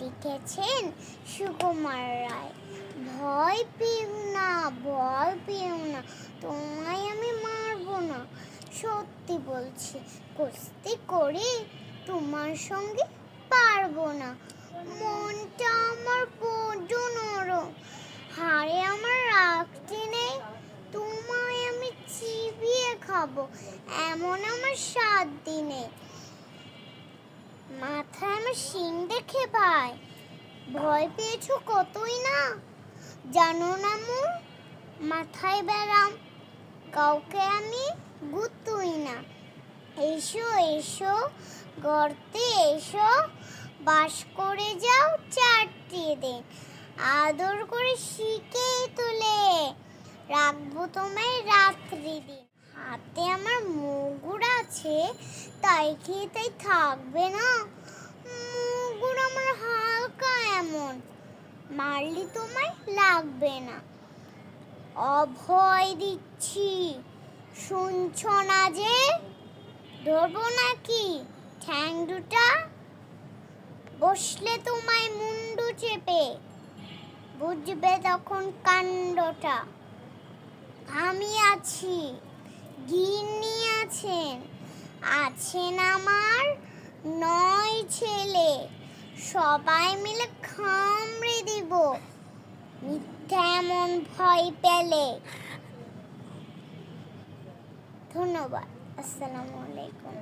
লিখেছেন সুকুমার রায়। ভয় পেও না ভয় পেও না, তোমায় আমি মারবো না। সত্যি বলছি, কুস্তি করে তোমার সঙ্গে পারব না। মনটা আমার বড্ড নরম। হাড়ে আমার রাখতে নেই তোমায় আমি চিবিয়ে খাব। এমন আমার সাত দিনে। মাথায় আমার দেখে ভাই ভয় পেয়েছ কতই না? জানো না মু মাথায় বেড়াম কাউকে আমি গুতুই না। এসো এসো, গর্তে এসো, বাস করে যাও চারটি দিন। আদর করে শিখে তুলে রাখব তোমায় রাত্রি দিন। হাতে আমার মুগুর আছে, তাই খেয়ে তাই থাকবে না? হালকা এমন, মারলি তোমায় লাগবে না। অভয় দিচ্ছি, শুনছ না যে? ধরবো নাকি? ঠ্যাং দুটা বসলে তোমায় মুন্ডু চেপে, বুঝবে তখন কাণ্ডটা। আমি আছি, গিন্নি আছেন আছেন আমার নয় ছেলে। সবাই মিলে খামড়ে দিব। মিথ্যা এমন ভয় পেলে। ধন্যবাদ। আসসালামু আলাইকুম।